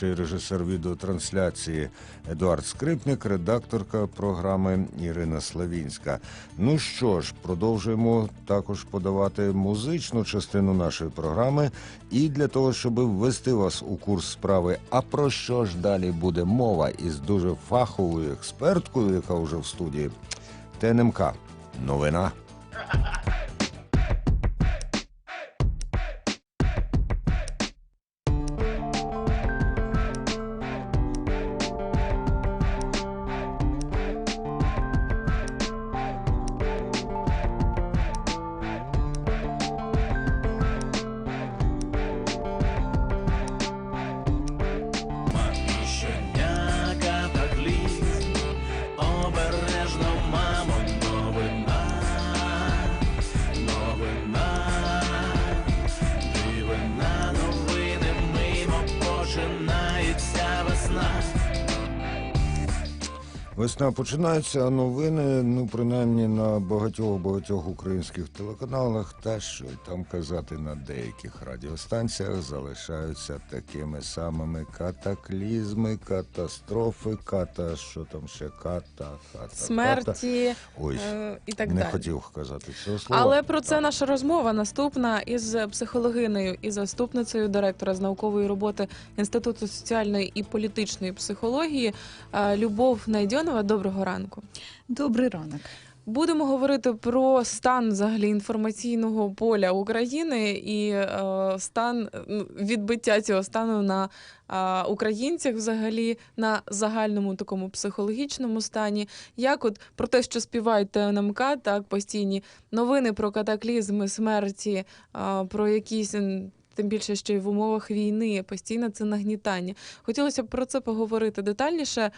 ведучий режисер відеотрансляції Едуард Скрипник, редакторка програми Ірина Славінська. Ну що ж, продовжуємо також подавати музичну частину нашої програми. І для того, щоб ввести вас у курс справи, а про що ж далі буде мова із дуже фаховою експерткою, яка вже в студії ТНМК. Новина. Весна починається, а новини, ну принаймні на багатьох багатьох українських телеканалах, та що й там казати на деяких радіостанціях залишаються такими самими катаклізми, катастрофи, ката, що там ще ката, ката, ката. смерті Ой, е, і так не далі. хотів казати цього слова. Але про це Так. наша розмова наступна із психологинею і заступницею директора з наукової роботи Інституту соціальної і політичної психології е, Любов Найдьонова. Доброго ранку. Добрий ранок. Будемо говорити про стан взагалі інформаційного поля України і е, стан ну, відбиття цього стану на е, українцях, взагалі на загальному такому психологічному стані. Як от про те, що співають ТНМК, так постійні новини про катаклізми, смерті, е, про якісь. Тим більше, що і в умовах війни постійно це нагнітання. Хотілося б про це поговорити детальніше.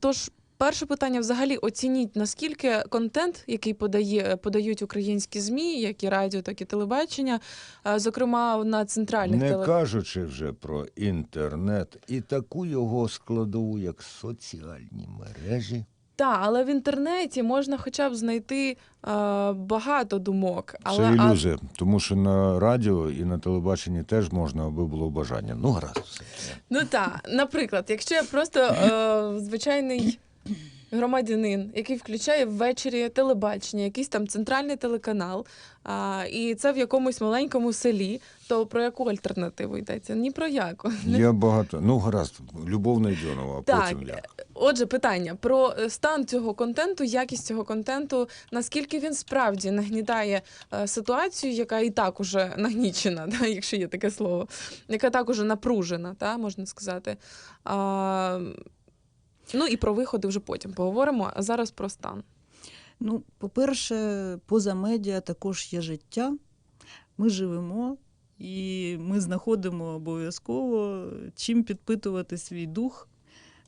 Тож, перше питання: взагалі оцініть, наскільки контент, який подає, подають українські ЗМІ, як і радіо, так і телебачення, е, зокрема на центральних Не теле... кажучи вже про інтернет і таку його складову, як соціальні мережі. Так, але в інтернеті можна хоча б знайти е, багато думок. Але Це а- ілюзія, тому що на радіо і на телебаченні теж можна, аби було бажання. Ну, гаразд. все. Ну так, наприклад, якщо я просто е, звичайний громадянин, який включає ввечері телебачення, якийсь там центральний телеканал, а, і це в якомусь маленькому селі, то про яку альтернативу йдеться? Ні про яку. Є багато. Ну, гаразд, Любов Найдьонова, а Так, потім я. Отже, питання про е, стан цього контенту, якість цього контенту, наскільки він справді нагнітає е, ситуацію, яка і так уже нагнічена, да, якщо є таке слово, яка так уже напружена, та, можна сказати. А, ну і про виходи вже потім поговоримо, а зараз про стан. Ну, по-перше, поза медіа також є життя. Ми живемо і ми знаходимо обов'язково чим підпитувати свій дух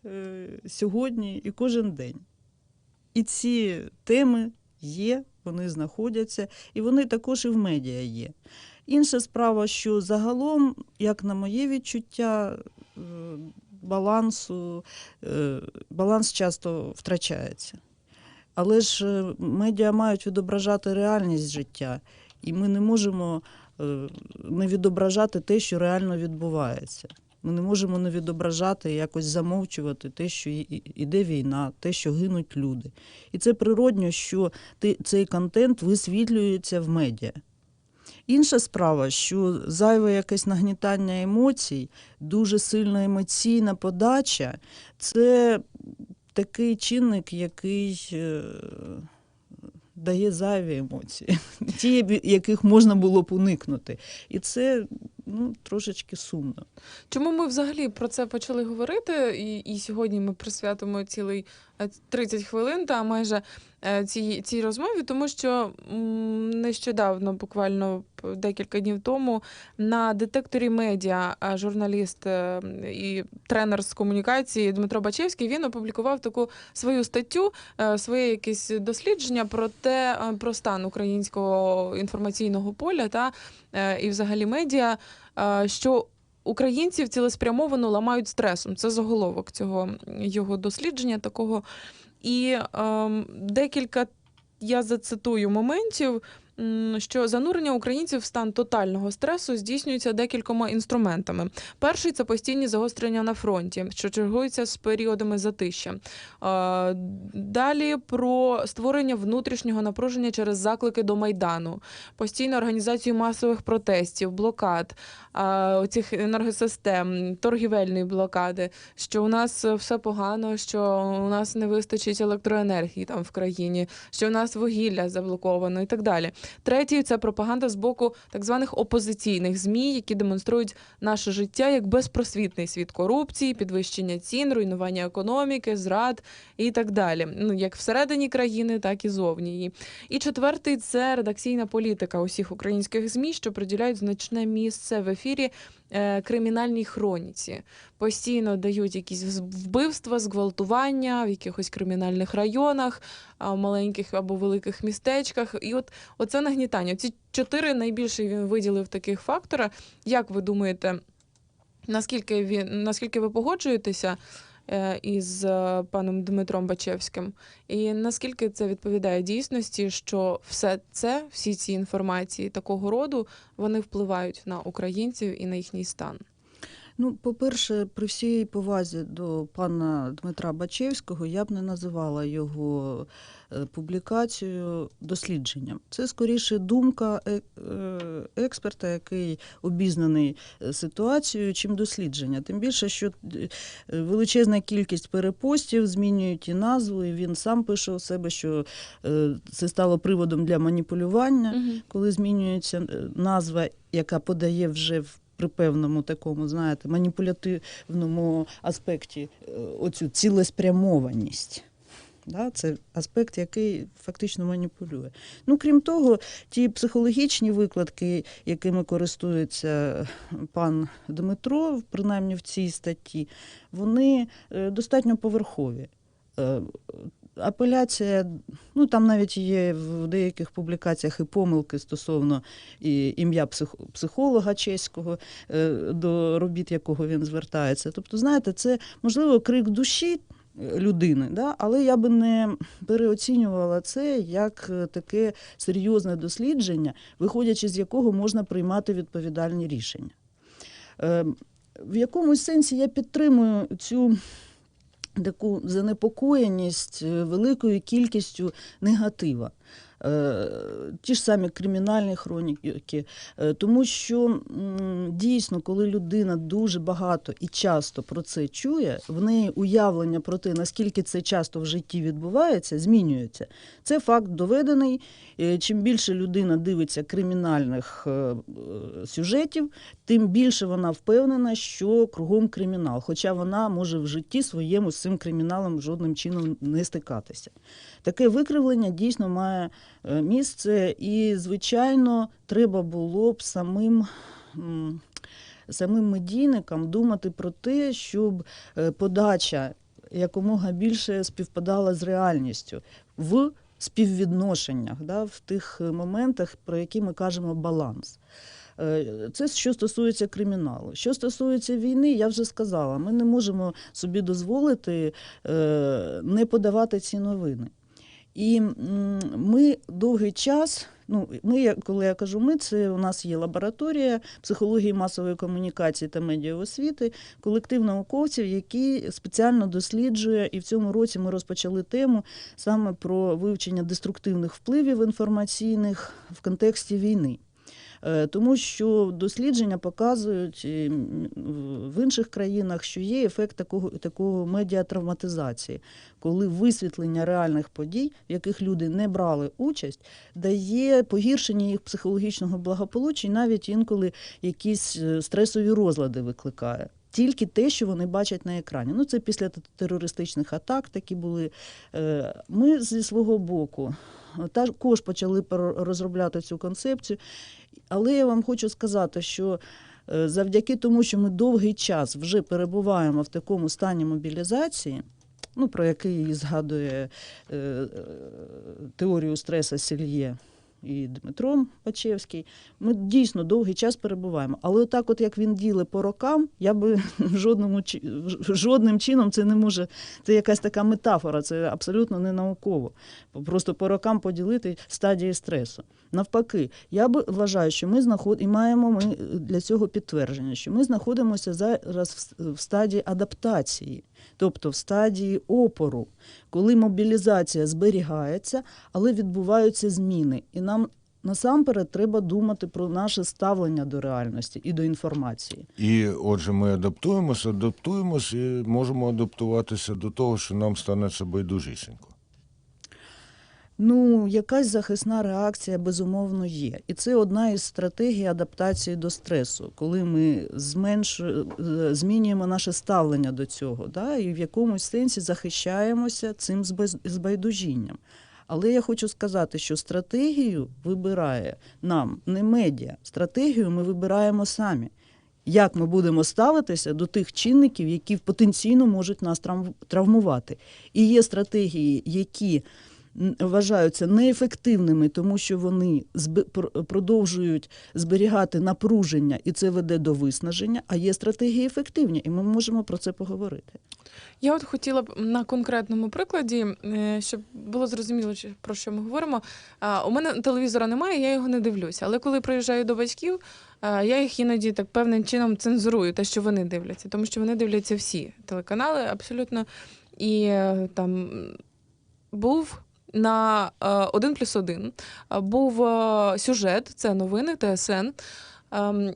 е, сьогодні і кожен день. І ці теми є, вони знаходяться, і вони також і в медіа є. Інша справа, що загалом, як на моє відчуття, е, балансу, е, баланс часто втрачається. Але ж е, медіа мають відображати реальність життя, і ми не можемо е, не відображати те, що реально відбувається. Ми не можемо не відображати, якось замовчувати те, що іде війна, те, що гинуть люди. І це природньо, що ти- цей контент висвітлюється в медіа. Інша справа, що зайве якесь нагнітання емоцій, дуже сильна емоційна подача це такий чинник, який е, дає зайві емоції, ті, яких можна було б уникнути. І це ну, трошечки сумно. Чому ми взагалі про це почали говорити? І, і сьогодні ми присвятимо цілий 30 хвилин та майже е, цій, цій розмові, тому що нещодавно, буквально декілька днів тому, на детекторі медіа е, журналіст е, і тренер з комунікації Дмитро Бачевський він опублікував таку свою статтю, е, своє якесь дослідження про те, е, про стан українського інформаційного поля та е, і взагалі медіа, е, що українців цілеспрямовано ламають стресом. Це заголовок цього його дослідження такого. І ем, декілька я зацитую моментів, що занурення українців в стан тотального стресу здійснюється декількома інструментами. Перший це постійні загострення на фронті, що чергуються з періодами затища. Е, Далі про створення внутрішнього напруження через заклики до майдану, постійну організацію масових протестів, блокад, е, оцих енергосистем, торгівельної блокади, що у нас все погано, що у нас не вистачить електроенергії там в країні, що у нас вугілля заблоковано і так далі. Третій це пропаганда з боку так званих опозиційних змі, які демонструють наше життя як безпросвітний світ корупції, підвищення цін, руйнування економіки, зрад і так далі. Ну як всередині країни, так і зовні її. І четвертий це редакційна політика усіх українських змі, що приділяють значне місце в ефірі е, кримінальній хроніці. Постійно дають якісь вбивства, зґвалтування в якихось кримінальних районах, в маленьких або великих містечках. І от оце нагнітання. Ці чотири найбільше він виділив таких фактора. Як ви думаєте, наскільки він наскільки ви погоджуєтеся? е, Із е, паном Дмитром Бачевським, і наскільки це відповідає дійсності, що все це, всі ці інформації такого роду, вони впливають на українців і на їхній стан. Ну, по-перше, при всій повазі до пана Дмитра Бачевського я б не називала його е, публікацію дослідженням. Це скоріше думка е- е, експерта, який обізнаний ситуацією, чим дослідження. Тим більше, що величезна кількість перепостів змінюють і назву, і він сам пише у себе, що це стало приводом для маніпулювання Угу. коли змінюється назва, яка подає вже в при певному такому, знаєте, маніпулятивному аспекті е, оцю цілеспрямованість. Да, це аспект, який фактично маніпулює. Ну, крім того, ті психологічні викладки, якими користується пан Дмитро, принаймні в цій статті, вони е, достатньо поверхові. Апеляція, ну там навіть є в деяких публікаціях і помилки стосовно і ім'я псих, психолога чеського, е, до робіт якого він звертається. Тобто, знаєте, це можливо крик душі е, людини, да? але я би не переоцінювала це як е, таке серйозне дослідження, виходячи з якого можна приймати відповідальні рішення. В якомусь сенсі я підтримую цю таку занепокоєність е, великою кількістю негатива. Е, Ті ж самі кримінальні хроніки, Е, тому що дійсно, коли людина дуже багато і часто про це чує, в неї уявлення про те, наскільки це часто в житті відбувається, змінюється. Це факт доведений. Е, Чим більше людина дивиться кримінальних сюжетів, тим більше вона впевнена, що кругом кримінал, хоча вона може в житті своєму з цим криміналом жодним чином не стикатися. Таке викривлення дійсно має місце, і, звичайно, треба було б самим. Самим медійникам думати про те, щоб е, подача якомога більше співпадала з реальністю в співвідношеннях, да, в тих е, моментах, про які ми кажемо баланс. Е, Це що стосується криміналу. Що стосується війни, я вже сказала, ми не можемо собі дозволити е, не подавати ці новини. І ми довгий час, ну ми, коли я кажу ми, це у нас є лабораторія психології масової комунікації та медіаосвіти, колектив науковців, який спеціально досліджує, і в цьому році ми розпочали тему саме про вивчення деструктивних впливів інформаційних в контексті війни. Е, Тому що дослідження показують в інших країнах, що є ефект такого, такого медіатравматизації, коли висвітлення реальних подій, в яких люди не брали участь, дає погіршення їх психологічного благополуччя і навіть інколи якісь е, стресові розлади викликає. Тільки те, що вони бачать на екрані. Ну, це після терористичних атак такі були. Е, Ми зі свого боку також почали розробляти цю концепцію. Але я вам хочу сказати, що е, завдяки тому, що ми довгий час вже перебуваємо в такому стані мобілізації, ну, про який згадує е, е, теорію стреса Сільє і Дмитром Пачевський. Ми дійсно довгий час перебуваємо. Але отак, от як він діле по рокам, я би жодному жодним чином це не може. Це якась така метафора, це абсолютно не науково. Просто по рокам поділити стадії стресу. Навпаки, я би вважаю, що ми знаход... і маємо ми для цього підтвердження, що ми знаходимося зараз в стадії адаптації, тобто в стадії опору, коли мобілізація зберігається, але відбуваються зміни. І нам насамперед треба думати про наше ставлення до реальності і до інформації. І отже, ми адаптуємося, адаптуємося і можемо адаптуватися до того, що нам стане це байдужісінько. Ну, якась захисна реакція безумовно є. І це одна із стратегій адаптації до стресу, коли ми зменшу... е, змінюємо наше ставлення до цього, да? і в якомусь сенсі захищаємося цим збайдужінням. Але я хочу сказати, що стратегію вибирає нам не медіа, стратегію ми вибираємо самі. Як ми будемо ставитися до тих чинників, які потенційно можуть нас трав- травмувати. І є стратегії, які вважаються неефективними, тому що вони продовжують зберігати напруження, і це веде до виснаження. А є стратегії ефективні, і ми можемо про це поговорити. Я от хотіла б на конкретному прикладі, е, щоб було зрозуміло, про що ми говоримо. У мене телевізора немає, я його не дивлюся. Але коли приїжджаю до батьків, я їх іноді так певним чином цензурую, те, що вони дивляться, тому що вони дивляться всі телеканали абсолютно. І е, там був на один плюс один був е, сюжет, це новини ТСН. Ем,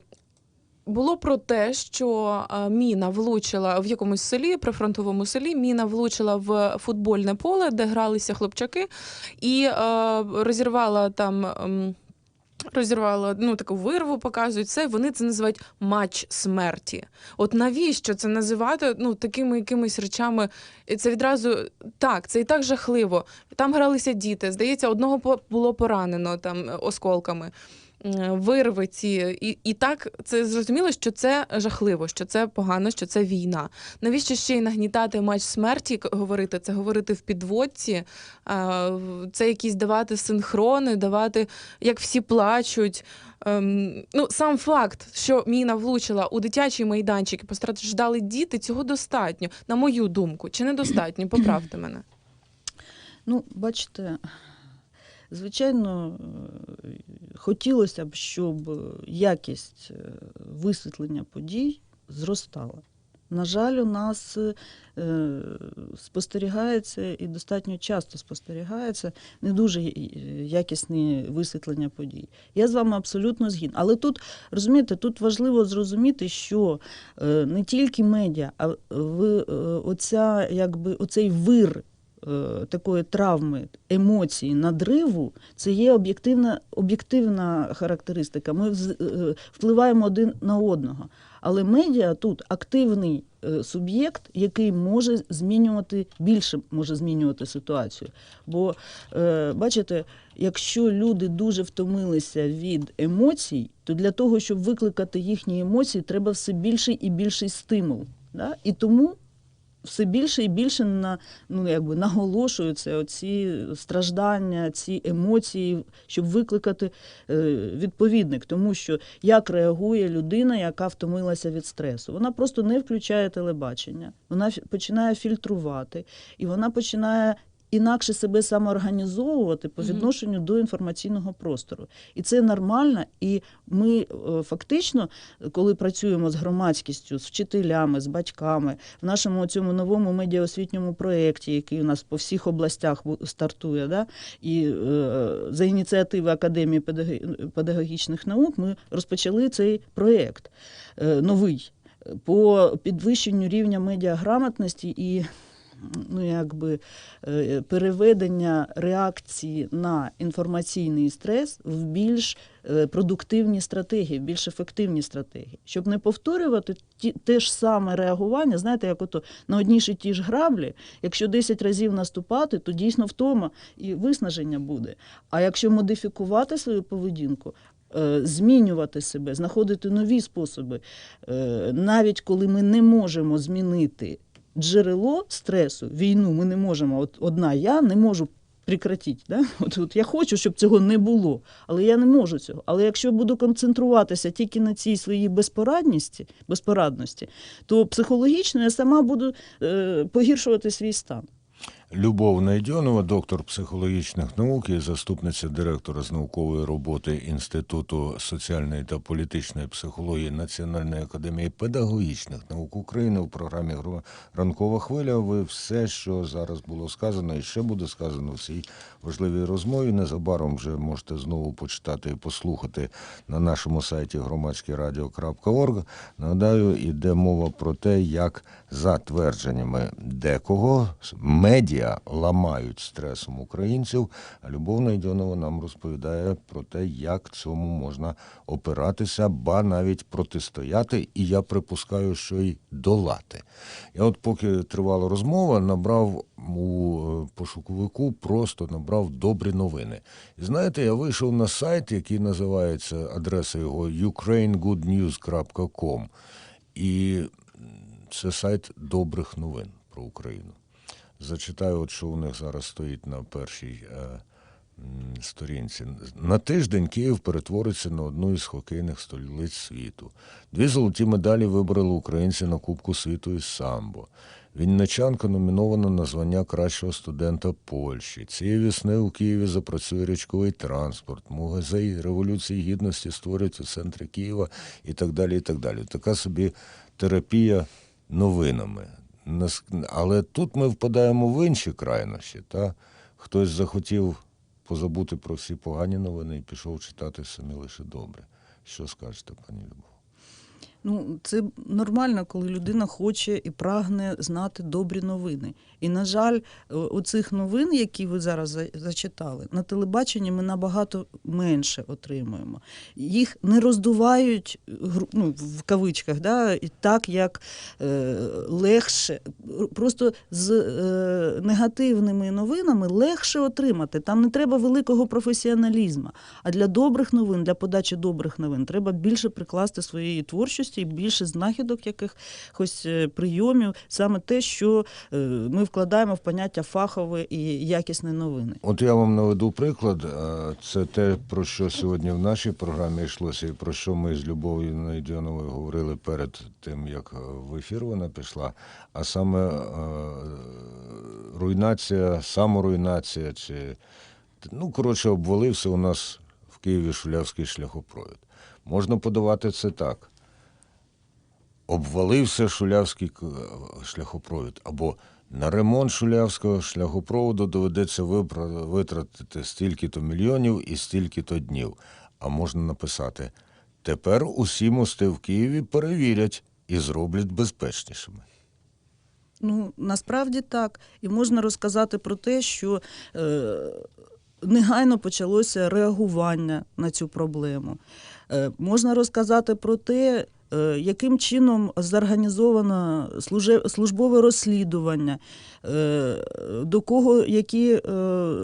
було про те, що е, міна влучила в якомусь селі, прифронтовому селі. Міна влучила в футбольне поле, де гралися хлопчаки, і е, розірвала там. Розірвала ну таку вирву, показують це. Вони це називають матч смерті. От навіщо це називати ну такими якимись речами? І Це відразу так, це і так жахливо. Там гралися діти. Здається, одного було поранено там осколками. М, Вирви ці, і, і так це зрозуміло, що це жахливо, що це погано, що це війна. Навіщо ще й нагнітати матч смерті говорити? Це говорити в підводці, це якісь давати синхрони, давати, як всі плачуть. Ем, ну, сам факт, що міна влучила у дитячий майданчик і постраждали діти, цього достатньо, на мою думку. Чи недостатньо? Поправте мене. Ну, бачите, звичайно, е, хотілося б, щоб якість е, висвітлення подій зростала. На жаль, у нас е, спостерігається і достатньо часто спостерігається не дуже якісне висвітлення подій. Я з вами абсолютно згідна. Але тут, розумієте, тут важливо зрозуміти, що не тільки медіа, а в, оця, якби, оцей вир такої травми, емоції, надриву, це є об'єктивна, об'єктивна характеристика. Ми е, впливаємо один на одного. Але медіа тут активний е, суб'єкт, який може змінювати більше може змінювати ситуацію. Бо е, бачите, якщо люди дуже втомилися від емоцій, то для того, щоб викликати їхні емоції, треба все більший і більший стимул. І тому все більше і більше на, ну, якби наголошуються ці страждання, ці емоції, щоб викликати е, відповідник. Тому що як реагує людина, яка втомилася від стресу? Вона просто не включає телебачення, вона починає фільтрувати, і вона починає. Інакше себе самоорганізовувати по відношенню до інформаційного простору. І це нормально. І ми е, фактично, коли працюємо з громадськістю, з вчителями, з батьками, в нашому цьому новому медіаосвітньому проєкті, який у нас по всіх областях стартує, да, і е, за ініціативи Академії педаго- педагогічних наук ми розпочали цей проєкт е, новий по підвищенню рівня медіаграмотності і ну, якби, е, переведення реакції на інформаційний стрес в більш е, продуктивні стратегії, в більш ефективні стратегії, щоб не повторювати ті, те ж саме реагування, знаєте, як ото на одній ж і ті ж граблі, якщо 10 разів наступати, то дійсно втома і виснаження буде. А якщо модифікувати свою поведінку, е, змінювати себе, знаходити нові способи, навіть коли ми не можемо змінити джерело стресу, війну, ми не можемо. От одна я не можу прекратіть. Да? От, от я хочу, щоб цього не було, але я не можу цього. Але якщо буду концентруватися тільки на цій своїй безпорадності, безпорадності, то психологічно я сама буду е, погіршувати свій стан. Любов Найдьонова, доктор психологічних наук і заступниця директора з наукової роботи Інституту соціальної та політичної психології Національної академії педагогічних наук України у програмі «Гро- Ранкова хвиля. Ви все, що зараз було сказано і ще буде сказано в цій важливій розмові. Незабаром вже можете знову почитати і послухати на нашому сайті громадськерадіо.орг. Нагадаю, іде мова про те, як за твердженнями декого медіа ламають стресом українців. А Любов Найдьонова нам розповідає про те, як цьому можна опиратися, ба навіть протистояти, і я припускаю, що й долати. Я от поки тривала розмова, набрав у е, пошуковику, просто набрав добрі новини. І знаєте, я вийшов на сайт, який називається адреса його ukrainegoodnews.com. І це сайт добрих новин про Україну. Зачитаю, от що у них зараз стоїть на першій е, сторінці. На тиждень Київ перетвориться на одну із хокейних столиць світу. Дві золоті медалі вибрали українці на Кубку світу із самбо. Вінничанка номінована на звання кращого студента Польщі. Цієї весни у Києві запрацює річковий транспорт. Музей Революції Гідності створять у центрі Києва і так далі. і так далі. Така собі терапія новинами. Але тут ми впадаємо в інші крайнощі. Та? Хтось захотів позабути про всі погані новини і пішов читати самі лише добре. Що скажете, пані Любов? Ну, це нормально, коли людина хоче і прагне знати добрі новини. І, на жаль, у цих новин, які ви зараз за- зачитали, на телебаченні ми набагато менше отримуємо. Їх не роздувають ну, в кавичках, да, і так, як е, легше. Просто з е, негативними новинами легше отримати. Там не треба великого професіоналізму. А для добрих новин, для подачі добрих новин, треба більше прикласти своєї творчості і більше знахідок якихось е, прийомів, саме те, що е, ми вкладаємо в поняття фахове і якісні новини. От я вам наведу приклад. Це те, про що сьогодні в нашій програмі йшлося, і про що ми з Любов'ю Найдьоновою говорили перед тим, як в ефір вона пішла. А саме руйнація, саморуйнація, чи ну коротше, обвалився у нас в Києві шулявський шляхопровід. Можна подавати це так. Обвалився шулявський шляхопровід або на ремонт шулявського шляхопроводу доведеться витратити стільки-то мільйонів і стільки-то днів. А можна написати: тепер усі мости в Києві перевірять і зроблять безпечнішими. Ну, насправді так. І можна розказати про те, що е, негайно почалося реагування на цю проблему. Е, можна розказати про те, е, яким чином зорганізовано службове розслідування, е, до кого які е,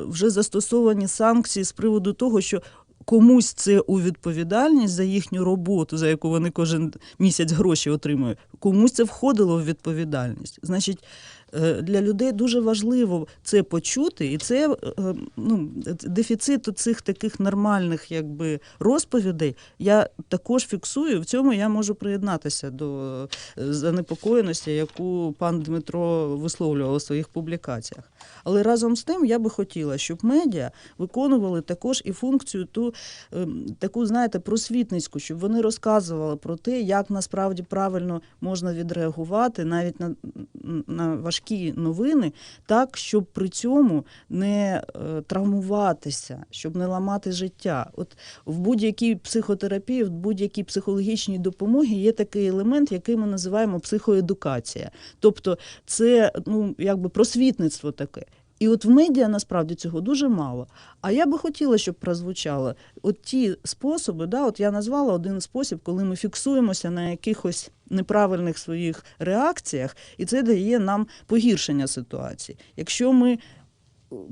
вже застосовані санкції з приводу того, що комусь це у відповідальність за їхню роботу, за яку вони кожен місяць гроші отримують, комусь це входило в відповідальність. Значить, е, для людей дуже важливо це почути, і це е, ну, дефіцит цих таких нормальних якби, розповідей. Я також фіксую. В цьому я можу приєднатися до е, занепокоєності, яку пан Дмитро висловлював у своїх публікаціях. Але разом з тим я би хотіла, щоб медіа виконували також і функцію ту таку, знаєте, просвітницьку, щоб вони розказували про те, як насправді правильно можна відреагувати навіть на, на важкі новини, так, щоб при цьому не е, травмуватися, щоб не ламати життя. От в будь-якій психотерапії, в будь-якій психологічній допомогі є такий елемент, який ми називаємо психоедукація. Тобто це ну, якби просвітництво таке. І от в медіа насправді цього дуже мало. А я би хотіла, щоб прозвучало от ті способи, да, от я назвала один спосіб, коли ми фіксуємося на якихось неправильних своїх реакціях, і це дає нам погіршення ситуації. Якщо ми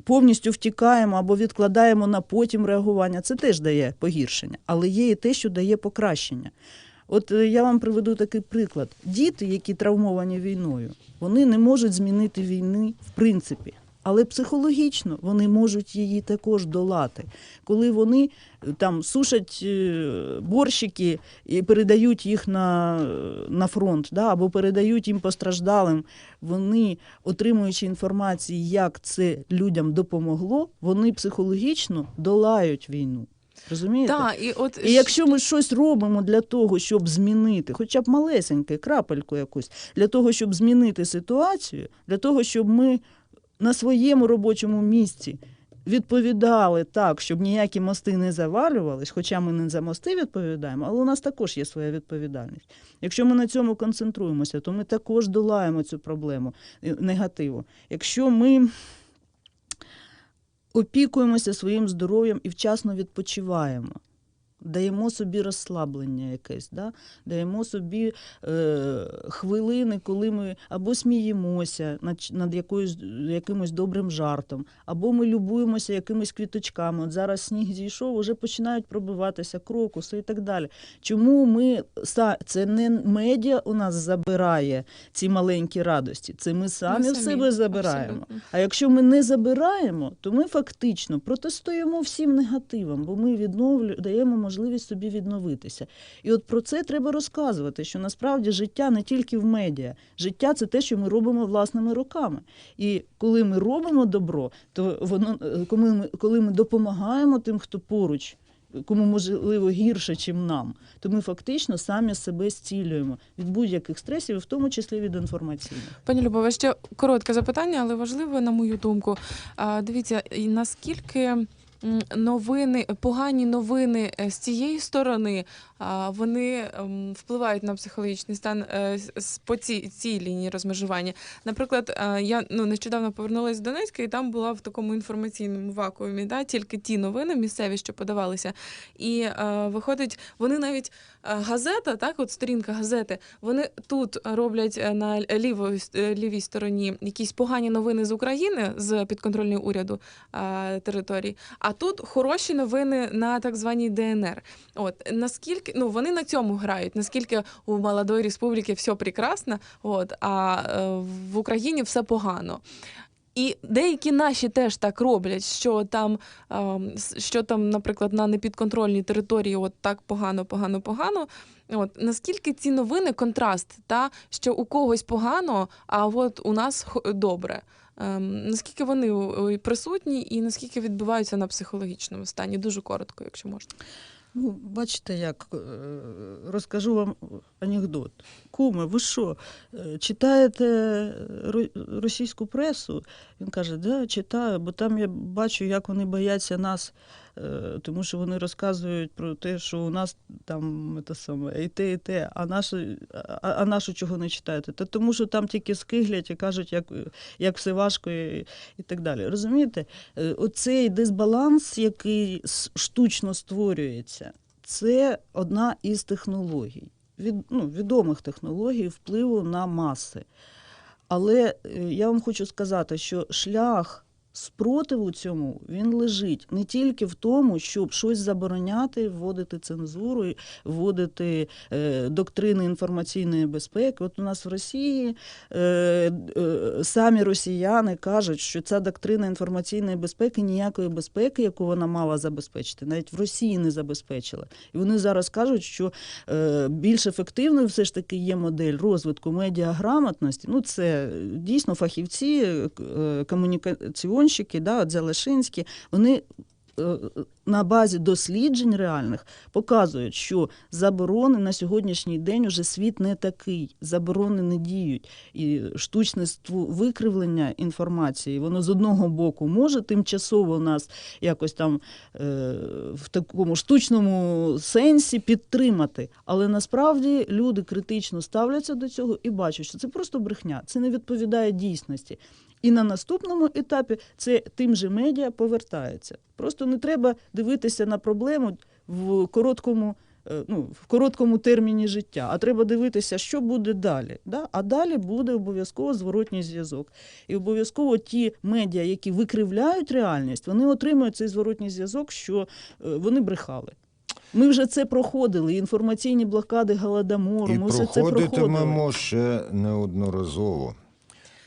повністю втікаємо або відкладаємо на потім реагування, це теж дає погіршення, але є і те, що дає покращення. От е, я вам приведу такий приклад: діти, які травмовані війною, вони не можуть змінити війни в принципі. Але психологічно вони можуть її також долати. Коли вони е, там сушать е, борщики і передають їх на, на фронт, да, або передають їм постраждалим, вони, отримуючи інформацію, як це людям допомогло, вони психологічно долають війну. Розумієте? Так, і от І якщо ми щось робимо для того, щоб змінити, хоча б малесеньке, крапельку якусь, для того, щоб змінити ситуацію, для того, щоб ми на своєму робочому місці відповідали так, щоб ніякі мости не завалювались, хоча ми не за мости відповідаємо, але у нас також є своя відповідальність. Якщо ми на цьому концентруємося, то ми також долаємо цю проблему е, негативу. Якщо ми опікуємося своїм здоров'ям і вчасно відпочиваємо. Даємо собі розслаблення якесь, да? даємо собі е, хвилини, коли ми або сміємося над, над якоюсь, якимось добрим жартом, або ми любуємося якимись квіточками. От зараз сніг зійшов, вже починають пробиватися крокуси і так далі. Чому ми це не медіа у нас забирає ці маленькі радості? Це ми самі, в себе забираємо. Абсолютно. А якщо ми не забираємо, то ми фактично протистоїмо всім негативам, бо ми відновлю, даємо можливість собі відновитися. І от про це треба розказувати, що насправді життя не тільки в медіа. Життя це те, що ми робимо власними руками. І коли ми робимо добро, то воно е, коли ми, коли ми допомагаємо тим, хто поруч. Кому можливо гірше, чим нам, то ми фактично самі себе зцілюємо від будь-яких стресів, в тому числі від інформаційних. Пані Любове, ще коротке запитання, але важливе, на мою думку. А, Дивіться, наскільки новини, погані новини е, з цієї сторони, вони ем, впливають на психологічний стан е, по цій, цій лінії розмежування. Наприклад, е, я ну, нещодавно повернулася з Донецька, і там була в такому інформаційному вакуумі, да, тільки ті новини місцеві, що подавалися. І е, виходить, вони навіть газета, так, от сторінка газети, вони тут роблять на лівої, лівій стороні якісь погані новини з України з підконтрольної уряду території, а тут хороші новини на так званій ДНР. От наскільки ну вони на цьому грають, наскільки у молодої республіки все прекрасно, от а е, в Україні все погано. І деякі наші теж так роблять, що там, ем, що там, наприклад, на непідконтрольній території, от так погано, погано, погано. От наскільки ці новини контраст, та що у когось погано, а от у нас добре. Ем, наскільки вони присутні і наскільки відбуваються на психологічному стані? Дуже коротко, якщо можна. Ну, бачите, як е, розкажу вам анекдот. Куме, ви що, е, читаєте ро- російську пресу? Він каже, да, читаю, бо там я бачу, як вони бояться нас, е, тому що вони розказують про те, що у нас там те саме, і те, і те, а наші, а, а нашу чого не читаєте? Та тому що там тільки скиглять і кажуть, як, як все важко і, і так далі. Розумієте? Е, Оцей дисбаланс, який штучно створюється, це одна із технологій, від, ну, відомих технологій впливу на маси. Але е, я вам хочу сказати, що шлях спротиву цьому він лежить не тільки в тому, щоб щось забороняти, вводити цензуру, вводити е, доктрини інформаційної безпеки. От у нас в Росії е, е, самі росіяни кажуть, що ця доктрина інформаційної безпеки ніякої безпеки, яку вона мала забезпечити, навіть в Росії не забезпечила. І вони зараз кажуть, що е, більш ефективною все ж таки є модель розвитку медіаграмотності. Ну, це дійсно фахівці, е, комунікаціонщики, да, от Залешинські, вони. е, На базі досліджень реальних показують, що заборони на сьогоднішній день уже світ не такий. Заборони не діють. І штучне викривлення інформації, воно з одного боку може тимчасово нас якось там е, в такому штучному сенсі підтримати. Але насправді люди критично ставляться до цього і бачать, що це просто брехня, це не відповідає дійсності. І на наступному етапі це тим же медіа повертається. Просто не треба дивитися на проблему в короткому. е, Ну, в короткому терміні життя, а треба дивитися, що буде далі. Да? А далі буде обов'язково зворотній зв'язок. І обов'язково ті медіа, які викривляють реальність, вони отримують цей зворотній зв'язок, що е, вони брехали. Ми вже це проходили. Інформаційні блокади Голодомору. Ми все це проходили. проходитимемо ще неодноразово.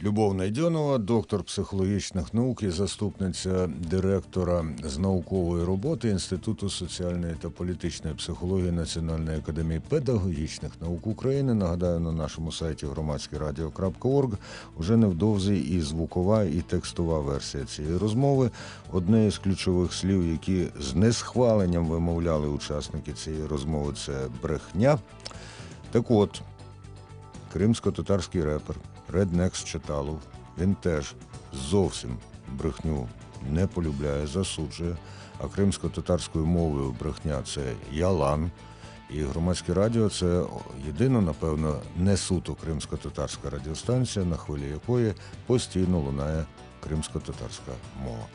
Любов Найдьонова, доктор психологічних наук і заступниця директора з наукової роботи Інституту соціальної та політичної психології Національної академії педагогічних наук України. Нагадаю, на нашому сайті громадськерадіо.орг уже невдовзі і звукова, і текстова версія цієї розмови. Одне із ключових слів, які з несхваленням вимовляли учасники цієї розмови, це брехня. Так от, кримсько-татарський репер Реднекс Читалов, він теж зовсім брехню не полюбляє, засуджує. А кримсько-татарською мовою брехня це ялан. І громадське радіо це єдина, напевно, не суто кримсько-татарська радіостанція, на хвилі якої постійно лунає кримсько-татарська мова.